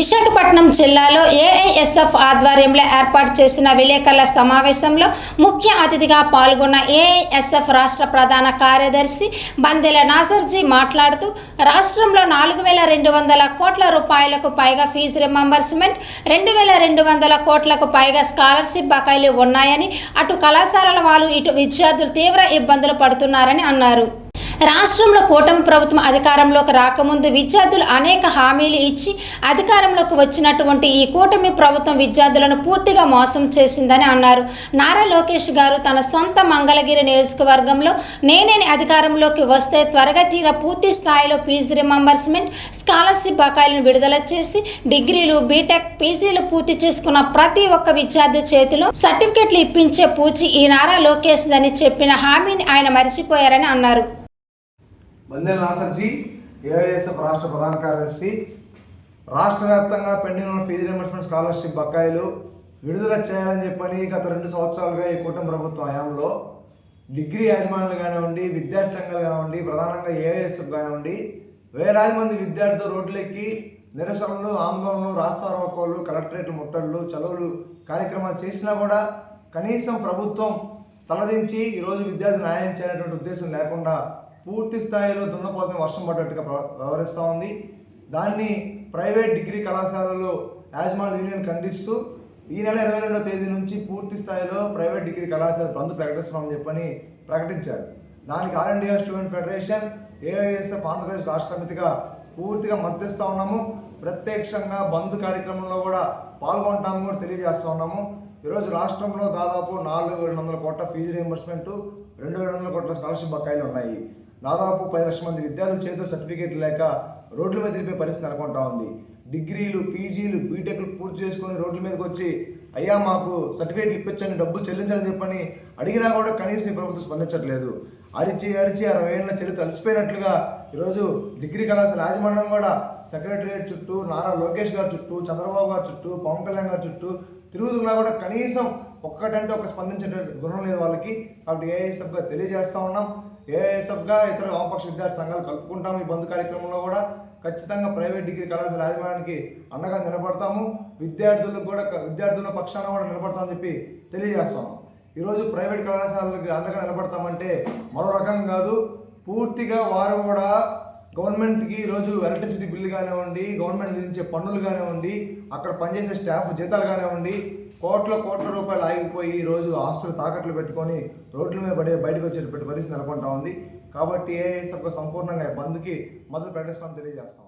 విశాఖపట్నం జిల్లాలో ఏఐఎస్ఎఫ్ ఆధ్వర్యంలో ఏర్పాటు చేసిన విలేకరుల సమావేశంలో ముఖ్య అతిథిగా పాల్గొన్న ఏఐఎస్ఎఫ్ రాష్ట్ర ప్రధాన కార్యదర్శి బందెల నాసర్జీ మాట్లాడుతూ రాష్ట్రంలో నాలుగు వేల రెండు వందల కోట్ల రూపాయలకు పైగా ఫీజు రిమంబర్స్మెంట్ రెండు వేల రెండు వందల కోట్లకు పైగా స్కాలర్షిప్ బకాయిలు ఉన్నాయని అటు కళాశాలల వాళ్ళు ఇటు విద్యార్థులు తీవ్ర ఇబ్బందులు పడుతున్నారని అన్నారు. రాష్ట్రంలో కూటమి ప్రభుత్వం అధికారంలోకి రాకముందు విద్యార్థులు అనేక హామీలు ఇచ్చి అధికారంలోకి వచ్చినటువంటి ఈ కూటమి ప్రభుత్వం విద్యార్థులను పూర్తిగా మోసం చేసిందని అన్నారు. నారా లోకేష్ గారు తన సొంత మంగళగిరి నియోజకవర్గంలో నేనేని అధికారంలోకి వస్తే త్వరగతిన పూర్తి స్థాయిలో ఫీజు రిమంబర్స్మెంట్ స్కాలర్షిప్ బకాయిలను విడుదల చేసి డిగ్రీలు బీటెక్ పీజీలు పూర్తి చేసుకున్న ప్రతి ఒక్క విద్యార్థి చేతిలో సర్టిఫికెట్లు ఇప్పించే పూచి ఈ నారా లోకేష్ అని చెప్పిన హామీని ఆయన మరిచిపోయారని అన్నారు. బందెల నాసర్జీ ఏఐఎస్ఎఫ్ రాష్ట్ర ప్రధాన కార్యదర్శి. రాష్ట్ర వ్యాప్తంగా పెండింగ్ ఉన్న ఫీజు రియంబర్స్మెంట్ స్కాలర్షిప్ బకాయిలు విడుదల చేయాలని చెప్పని గత రెండు సంవత్సరాలుగా ఈ కూటమి ప్రభుత్వ హయాంలో డిగ్రీ యాజమాన్యాలు కానివ్వండి విద్యార్థి సంఘాలు కానివ్వండి ప్రధానంగా ఏఐఎస్ఎఫ్ కానివ్వండి వేలాది మంది విద్యార్థులు రోడ్లెక్కి నిరసనలు ఆందోళనలు రాస్తారోకోలు కలెక్టరేట్ ముట్టళ్ళు చదువులు కార్యక్రమాలు చేసినా కూడా కనీసం ప్రభుత్వం తలదించి ఈరోజు విద్యార్థి న్యాయం చేయనటువంటి ఉద్దేశం లేకుండా పూర్తి స్థాయిలో దున్నపోతని వర్షం పడ్డట్టుగా వ్యవహరిస్తూ ఉంది. దాన్ని ప్రైవేట్ డిగ్రీ కళాశాలలో యాజమాన్య యూనియన్ ఖండిస్తూ ఈ నెల ఇరవై రెండో తేదీ నుంచి పూర్తి స్థాయిలో ప్రైవేట్ డిగ్రీ కళాశాల బంద్ ప్రకటిస్తున్నామని చెప్పని ప్రకటించారు. దానికి all India student federation AISF Andhra Pradesh రాష్ట్ర సమితిగా పూర్తిగా మద్దతిస్తూ ఉన్నాము. ప్రత్యక్షంగా బంద్ కార్యక్రమంలో కూడా పాల్గొంటాము కూడా తెలియజేస్తూ ఉన్నాము. ఈరోజు రాష్ట్రంలో దాదాపు నాలుగు రెండు వందల కోట్ల ఫీజు రీఎంబర్స్మెంట్ రెండు రెండు వందల కోట్ల స్కాలర్షిప్ బకాయిలు ఉన్నాయి. దాదాపు పది లక్షల మంది విద్యార్థుల చేతితో సర్టిఫికేట్ లేక రోడ్ల మీద తిరిపే పరిస్థితి నెలకొంటా ఉంది. డిగ్రీలు పీజీలు బీటెక్లు పూర్తి చేసుకొని రోడ్ల మీదకి వచ్చి అయ్యా మాకు సర్టిఫికేట్లు ఇప్పించండి డబ్బులు చెల్లించని చెప్పని అడిగినా కూడా కనీసం ఈ ప్రభుత్వం స్పందించట్లేదు. అరిచి అరిచి అరవై ఏళ్ళ చరిత్ర అలసిపోయినట్లుగా ఈరోజు డిగ్రీ కళాశాల యాజమాన్యం కూడా సెక్రటరియట్ చుట్టూ నారా లోకేష్ గారి చుట్టూ చంద్రబాబు గారి చుట్టూ పవన్ కళ్యాణ్ గారి చుట్టూ తిరుగుతున్నా కూడా కనీసం ఒక్కటంటే ఒక స్పందించే గుణం లేదు వాళ్ళకి. కాబట్టి ఏఐఎస్ఎఫ్గా తెలియజేస్తా ఉన్నాం. ఏఐఎస్ఎఫ్గా ఇతర వామపక్ష విద్యార్థి సంఘాలు కలుపుకుంటాము ఈ బంద్ కార్యక్రమంలో కూడా. ఖచ్చితంగా ప్రైవేట్ డిగ్రీ కళాశాల యాజమాన్యానికి అండగా నిలబడతాము. విద్యార్థులకు కూడా విద్యార్థుల పక్షాన కూడా నిలబడతామని చెప్పి తెలియజేస్తాం. ఈరోజు ప్రైవేట్ కళాశాలకి అండగా నిలబడతామంటే మరో రకం కాదు. పూర్తిగా వారు కూడా గవర్నమెంట్కి ఈరోజు ఎలక్ట్రిసిటీ బిల్లు కానివ్వండి గవర్నమెంట్ విధించే పన్నులు కానివ్వండి అక్కడ పనిచేసే స్టాఫ్ జీతాలు కానివ్వండి కోట్ల కోట్ల రూపాయలు ఆగిపోయి ఈరోజు ఆస్తులు తాకట్లు పెట్టుకొని రోడ్ల మీద పడే బయటకు వచ్చేటువంటి పరిస్థితి నెలకొంటా ఉంది. కాబట్టి ఏఎస్ సంపూర్ణంగా బంద్కి మద్దతు ప్రకటిస్తామని తెలియజేస్తాం.